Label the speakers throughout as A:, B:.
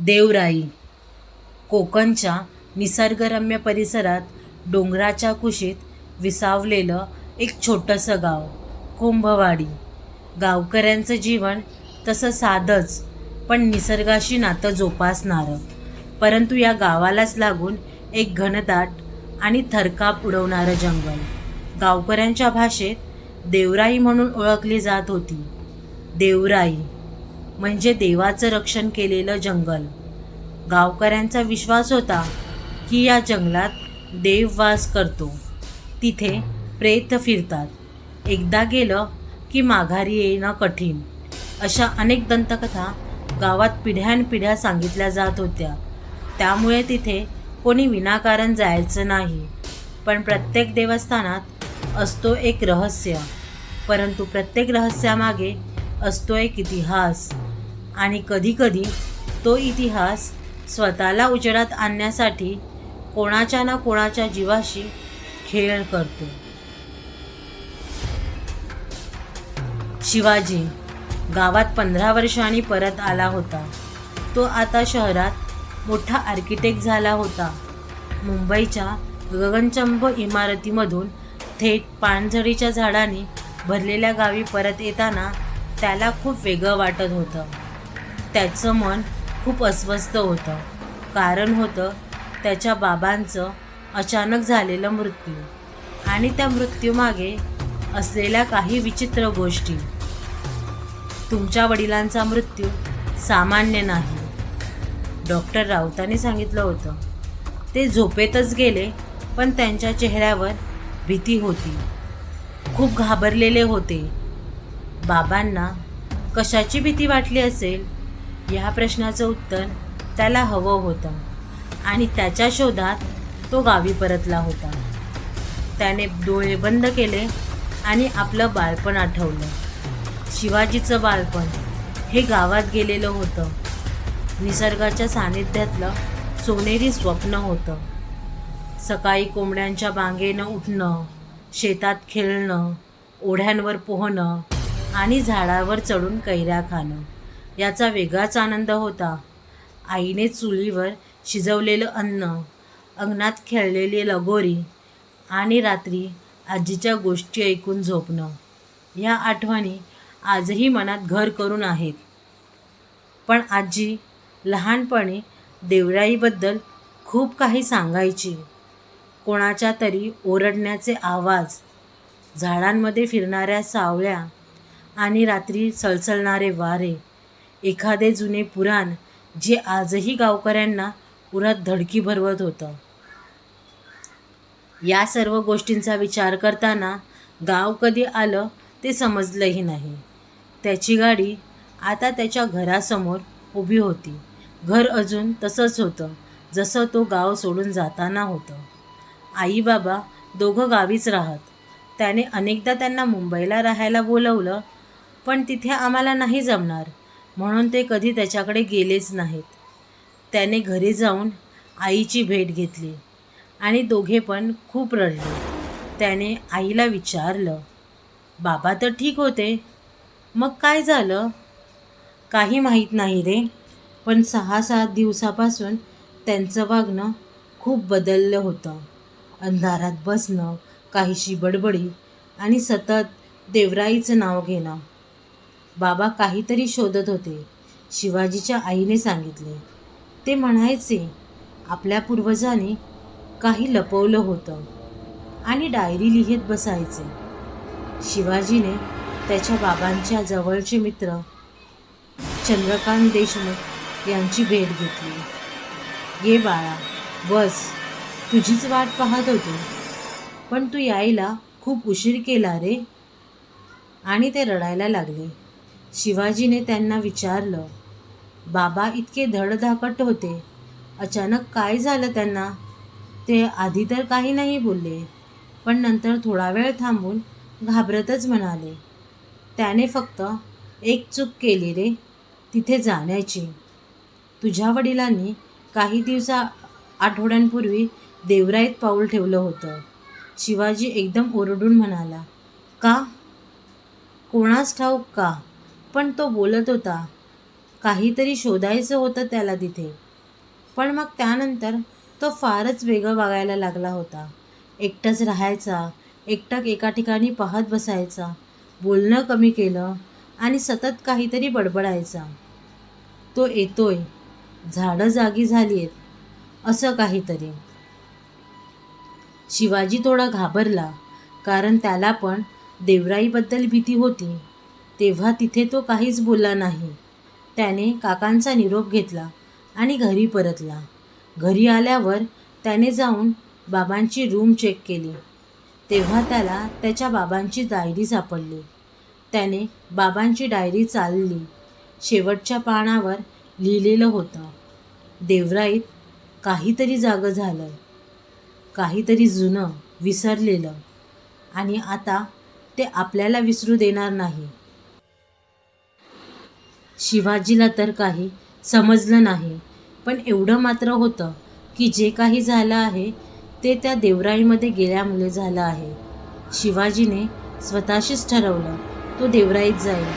A: देवराई. कोकणच्या निसर्गरम्य परिसरात डोंगराच्या कुशीत विसावलेलं एक छोटंसं गाव कुंभवाडी. गावकऱ्यांचं जीवन तसं साधंच पण निसर्गाशी नातं जोपासणारं. परंतु या गावालाच लागून एक घनदाट आणि थरकाप उडवणारं जंगल. गावकऱ्यांच्या भाषेत देवराई म्हणून ओळखली जात होती. देवराई. म्हणजे देवाचं रक्षण केलेलं जंगल. गावकऱ्यांचा विश्वास होता की या जंगलात देव वास करतो. तिथे प्रेत फिरतात. एकदा गेलं की माघारी येणं कठीण. अशा अनेक दंतकथा गावात पिढ्यानपिढ्या सांगितल्या जात होत्या. त्यामुळे तिथे कोणी विनाकारण जायचं नाही. पण प्रत्येक देवस्थानात असतो एक रहस्य. परंतु प्रत्येक रहस्यामागे असतो एक इतिहास. आणि कधीकधी तो इतिहास स्वतःला उजेडात आणण्यासाठी कोणाच्या ना कोणाच्या जीवाशी खेळ करतो. शिवाजी गावात पंधरा वर्षांनी परत आला होता. तो आता शहरात मोठा आर्किटेक्ट झाला होता. मुंबईच्या गगनचंब इमारतीमधून थेट पानझडीच्या झाडांनी भरलेल्या गावी परत येताना त्याला खूप वेगळं वाटत होतं. त्याचं मन खूप अस्वस्थ होतं. कारण होतं त्याच्या बाबांचं अचानक झालेलं मृत्यू आणि त्या मृत्यूमागे असलेल्या काही विचित्र गोष्टी. तुमच्या वडिलांचा मृत्यू सामान्य नाही. डॉक्टर राऊतांनी सांगितलं होतं. ते झोपेतच गेले पण त्यांच्या चेहऱ्यावर भीती होती. खूप घाबरलेले होते. बाबांना कशाची भीती वाटली असेल? या प्रश्नाचं उत्तर त्याला हवं होतं. आणि त्याच्या शोधात तो गावी परतला होता. त्याने डोळे बंद केले आणि आपलं बालपण आठवलं. शिवाजीचं बालपण हे गावात गेलेलं होतं. निसर्गाच्या सानिध्यातलं सोनेरी स्वप्न होतं. सकाळी कोंबड्यांच्या बांगेनं उठणं शेतात खेळणं ओढ्यांवर पोहणं आणि झाडावर चढून कैऱ्या खाणं. याचा वेगळाच आनंद होता. आईने चुलीवर शिजवलेलं अन्न अंगणात खेळलेली लगोरी आणि रात्री आजीच्या गोष्टी ऐकून झोपणं ह्या आठवणी आजही मनात घर करून आहेत. पण आजी लहानपणी देवराईबद्दल खूप काही सांगायची. कोणाच्या तरी ओरडण्याचे आवाज झाडांमध्ये फिरणाऱ्या सावळ्या आणि रात्री सळसळणारे वारे एखादे जुने पुराण जे आजही गावकऱ्यांना पुरात धडकी भरवत होतं. या सर्व गोष्टींचा विचार करताना गाव कधी आलं ते समजलंही नाही. त्याची गाडी आता त्याच्या घरासमोर उभी होती. घर अजून तसंच होतं जसं तो गाव सोडून जाताना होतं. आई बाबा दोघं गावीच राहत. त्याने अनेकदा त्यांना मुंबईला राहायला बोलवलं पण तिथे आम्हाला नाही जमणार. म्हणून ते कधी त्याच्याकडे गेलेच नाहीत. त्याने घरी जाऊन आईची भेट घेतली आणि दोघे पण खूप रडले. त्याने आईला विचारलं बाबा तर ठीक होते मग काय झालं? काही माहीत नाही रे पण सहा सात दिवसापासून त्यांचं वागणं खूप बदललं होतं. अंधारात बसणं काहीशी बडबडी आणि सतत देवराईचं नाव घेणं. बाबा काहीतरी शोधत होते. शिवाजीच्या आईने सांगितले. ते म्हणायचे आपल्या पूर्वजाने काही लपवलं होतं आणि डायरी लिहित बसायचे. शिवाजीने त्याच्या बाबांच्या जवळचे मित्र चंद्रकांत देशमुख यांची भेट घेतली. ये बाळा बस. तुझीच वाट पाहत होतो. पण तू यायला खूप उशीर केला रे. आणि ते रडायला लागले. शिवाजीने त्यांना विचारलं बाबा इतके धडधाकट होते. अचानक काय झालं त्यांना? ते आधी तर काही नाही बोलले पण नंतर थोडा वेळ थांबून घाबरतच म्हणाले. त्याने फक्त एक चूक केली रे तिथे जाण्याची. तुझ्या वडिलांनी काही दिवसा आठवड्यांपूर्वी देवराईत पाऊल ठेवलं होतं. शिवाजी एकदम ओरडून म्हणाला का? कोणास ठाऊक का? पण तो बोलत होता काहीतरी शोधायचं होतं त्याला तिथे. पण मग त्यानंतर तो फारच वेगळं वागायला लागला होता. एकटंच राहायचा एकटक एका ठिकाणी पाहत बसायचा बोलणं कमी केलं आणि सतत काहीतरी बडबडायचा. तो येतोय झाडं जागी झाली आहेत असं काहीतरी. शिवाजी थोडा घाबरला कारण त्याला पण देवराईबद्दल भीती होती. तेव्हा तिथे तो काहीच बोलला नाही. त्याने काकांचा निरोप घेतला आणि घरी परतला. घरी आल्यावर त्याने जाऊन बाबांची रूम चेक केली. तेव्हा त्याला त्याच्या बाबांची डायरी सापडली. त्याने बाबांची डायरी चालली. शेवटच्या पानावर लिहिलेलं होतं देवराईत काहीतरी जागं झालं. काहीतरी जुनं विसरलेलं. आणि आता ते आपल्याला विसरू देणार नाही. शिवाजीला तर काही समजलं नाही. पण एवढं मात्र होतं की जे काही झालं आहे ते त्या देवराईमध्ये गेल्यामुळे झालं आहे. शिवाजीने स्वतःशीच ठरवलं तो देवराईत जाईल.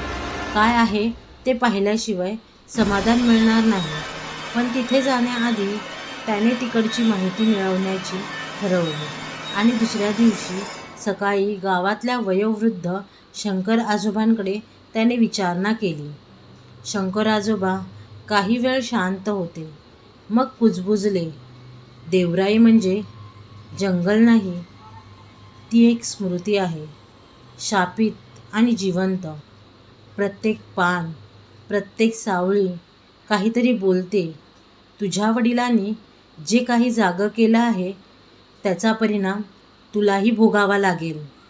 A: काय आहे ते पाहिल्याशिवाय समाधान मिळणार नाही. पण तिथे जाण्याआधी त्याने तिकडची माहिती मिळवण्याची ठरवली. आणि दुसऱ्या दिवशी सकाळी गावातल्या वयोवृद्ध शंकर आजोबांकडे त्याने विचारणा केली. शंकर आजोबा काही वेळ शांत होते. मग कुजबुजले देवराई म्हणजे जंगल नाही ती एक स्मृती आहे शापित आणि जिवंत. प्रत्येक पान प्रत्येक सावळी काहीतरी बोलते. तुझ्या वडिलांनी जे काही जागं केलं आहे त्याचा परिणाम तुलाही भोगावा लागेल.